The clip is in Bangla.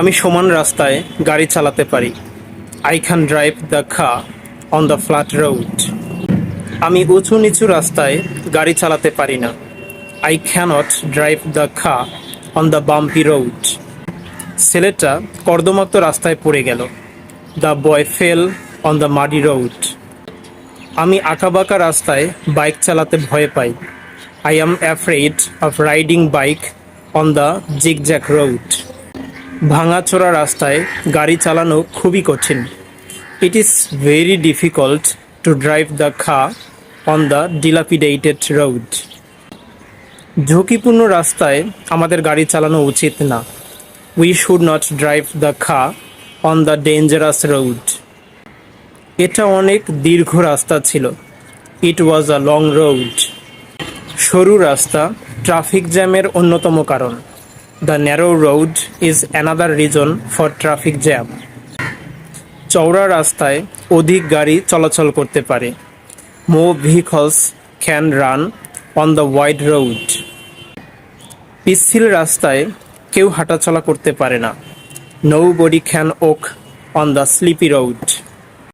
আমি সমান রাস্তায় গাড়ি চালাতে পারি। I can drive the car on the flat road আমি উঁচু নিচু রাস্তায় গাড়ি চালাতে পারি না। I cannot drive the car on the bumpy road ছেলেটা কর্দমাক্ত রাস্তায় পড়ে গেল। The boy fell on the muddy road আমি আঁকাবাঁকা রাস্তায় বাইক চালাতে ভয় পাই। I am afraid of riding bike on the zigzag road ভাঙাচোরা রাস্তায় গাড়ি চালানো খুবই কঠিন। It is very difficult to drive the car on the dilapidated road ঝুঁকিপূর্ণ রাস্তায় আমাদের গাড়ি চালানো উচিত না। We should not drive the car on the dangerous road এটা অনেক দীর্ঘ রাস্তা ছিল। ইট ওয়াজ আ লং রোড সরু রাস্তা ট্রাফিক জ্যামের অন্যতম কারণ। The narrow road is another reason for traffic jam চওড়া রাস্তায় অধিক গাড়ি চলাচল করতে পারে। More vehicles can run on the wide road পিচ্ছিল রাস্তায় কেউ হাঁটাচলা করতে পারে না। Nobody can walk on the slippy road